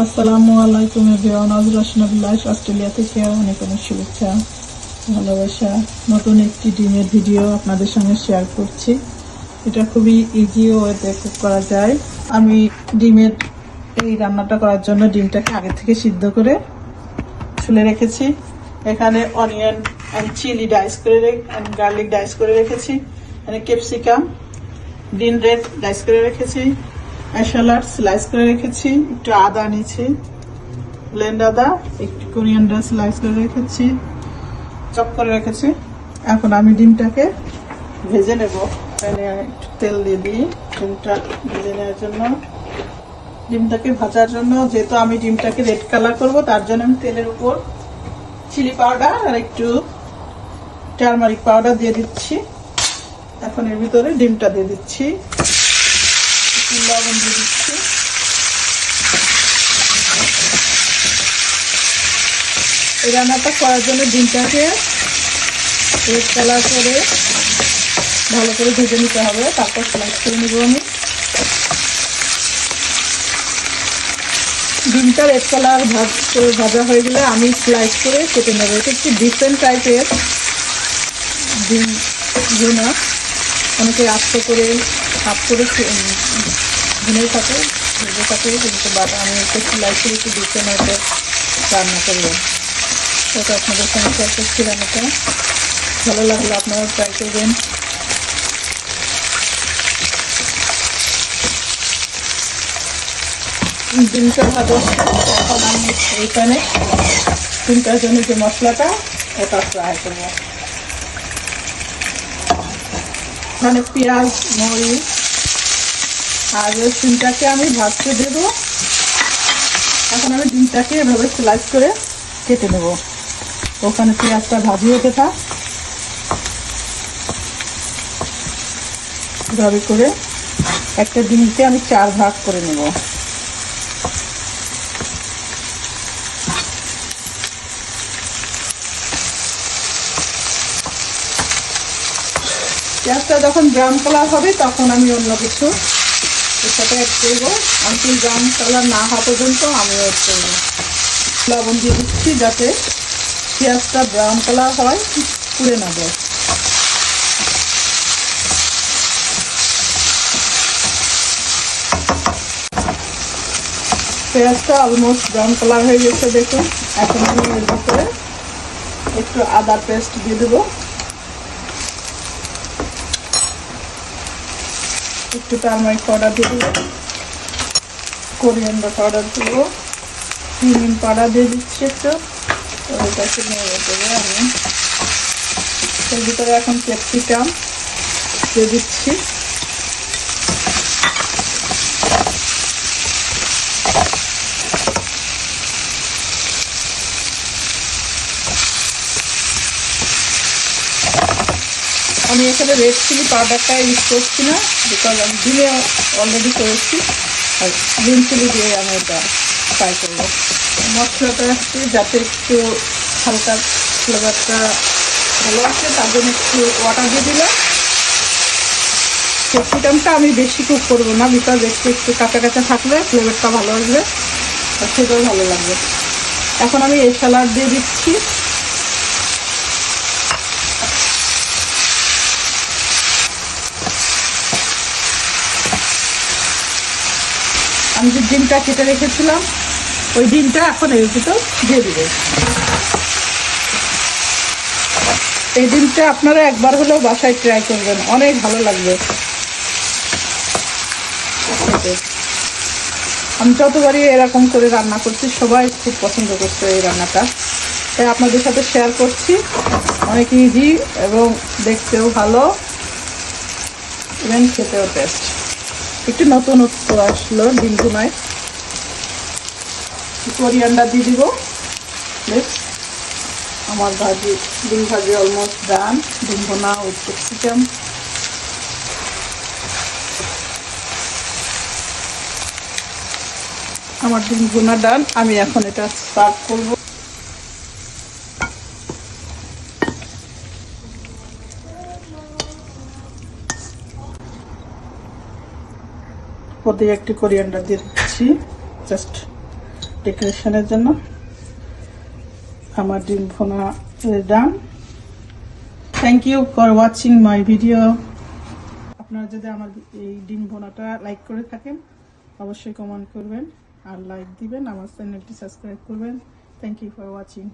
আসসালামু আলাইকুম এভরিওয়ান আজর রসনাবিল্লাহ অস্ট্রেলিয়া থেকে অনেক অনেক শুভেচ্ছা, ভালোবাসা, নতুন একটি ডিমের ভিডিও আপনাদের সঙ্গে শেয়ার করছি। এটা খুবই ইজি ওয়েতে কুক করা যায়। আমি ডিমের এই রান্নাটা করার জন্য ডিমটাকে আগে থেকে সিদ্ধ করে ছুলে রেখেছি। এখানে অনিয়ন অ্যান্ড চিলি ডাইস করে অ্যান্ড গার্লিক ডাইস করে রেখেছি। এখানে ক্যাপসিকাম গ্রিন রেড ডাইস করে রেখেছি। স্যালাড স্লাইস করে রেখেছি, একটু আদা নিয়েছি ব্লেন্ড আদা, একটু কোরিয়ান্ডার স্লাইস করে রেখেছি চপ করে রেখেছি। এখন আমি ডিমটাকে ভেজে নেব। এখানে একটু তেল দিয়ে দিই ডিমটা ভেজে নেওয়ার জন্য। ডিমটাকে ভাজার জন্য যেহেতু আমি ডিমটাকে রেড কালার করব, তার জন্য আমি তেলের উপর চিলি পাউডার আর একটু টারমারিক পাউডার দিয়ে দিচ্ছি। এখন এর ভিতরে ডিমটা দিয়ে দিচ্ছি। একটু লবণ দিয়ে দিচ্ছি এই রান্নাটা করার জন্য ডিমটাকে রেড কালার করে ভালো করে ভেজে নিতে হবে, তারপর স্লাইস করে নেব আমি। ডিমটা রেড কালার ভাজ করে ভাজা হয়ে গেলে আমি স্লাইস করে কেটে নেব। এটা একটু ডিফারেন্ট টাইপের ডিম ভুনা। অনেকে আস্ত করে হাফ করে ভুনে থাকে ভেজে থাকে, কিন্তু বাট আমি একটু স্লাইস করে একটু ডিফারেন্ট টাইপের রান্না করব। সেটা আপনাদের সঙ্গে শেয়ার করছিলাম এটা। ভালো লাগল আপনারা ট্রাই করবেন। ডিমটা ভাজা এখন আমি এইখানে ডিমটার জন্য যে মশলাটা, ওটা ফ্রাই করব। এখানে পেঁয়াজ, মরিচ আর রসুনটাকে আমি ভাজতে দেবো। এখন আমি ডিমটাকে এভাবে স্লাইস করে কেটে নেব। ওখানে পেঁয়াজটা ভাজি হতে থাক। এভাবে করে একটা ডিমকে আমি চার ভাগ করে নেব। পেঁয়াজটা যখন ব্রাউন কালার হবে, তখন আমি অন্য কিছু এর সাথে অ্যাড করব আনটিল ব্রাউন কালার না হওয়া পর্যন্ত আমি অ্যাড করব। লবণ দিয়ে দিচ্ছি যাতে পেঁয়াজটা ব্রাউন কালার হয় পুড়ে না যায়। পেঁয়াজটা অলমোস্ট ব্রাউন কালার হয়ে গেছে দেখুন। এখন আমি এর ভিতরে একটু আদা পেস্ট দিয়ে দেবো। একটু টারমারিক পাউডার দিয়ে দেবো কোরিয়ান্ডার পাউডার দেবো। চিনিন পাউডার দিয়ে দিচ্ছি একটু। তো নিয়ে দেবো আমি। এর ভিতরে এখন ক্যাপসিকাম দিয়ে দিচ্ছি। আমি এখানে রেড চিলি পাউডারটা ইউজ করছি না বিকজ আমি দিলে অলরেডি করেছি। আর গ্রিন চিলি দিয়ে আমি এটা ফ্রাই করব। মশলাটা আসছে যাতে একটু হালকা ফ্লেভারটা ভালো আসে, তার জন্য একটু ওয়াটার দিয়ে দিলাম। ক্যাপসিকামটা আমি বেশি কুক করব না বিকজ একটু একটু কাঁচা কাঁচা থাকলে ফ্লেভারটা ভালো আসবে, আর সেটাও ভালো লাগবে। এখন আমি এই স্যালাড দিয়ে দিচ্ছি। আমি যে ডিমটা কেটে রেখেছিলাম, ওই ডিমটা এখন এর ভিতর দিয়ে দিবে। এই ডিমটা আপনারা একবার হলেও বাসায় ট্রাই করবেন, অনেক ভালো লাগবে। আমি যতবারই এরকম করে রান্না করছি, সবাই খুব পছন্দ করছে এই রান্নাটা। তাই আপনাদের সাথে শেয়ার করছি। অনেক ইজি এবং দেখতেও ভালো। এবং খেতেও টেস্ট একটু নতুনত্ব আসলো ডিম ভুনায় দিয়ে দিব। আমার ভাজি, ডিম ভাজি অলমোস্ট ডান ডিম ভুনা উইথ আমার ডিম ভুনা ডান আমি এখন এটা সার্ভ করব। প্রতি একটি কোরিয়ান্ডার দিয়ে দিচ্ছি। জাস্ট ডেকোরেশনের জন্য। আমার ডিম ভোনা done thank you for watching my video আপনারা যদি আমার এই ডিম ভোনাটা লাইক করে থাকেন, অবশ্যই কমেন্ট করবেন। আর লাইক দিবেন, আমার চ্যানেলটি সাবস্ক্রাইব করবেন। Thank you for watching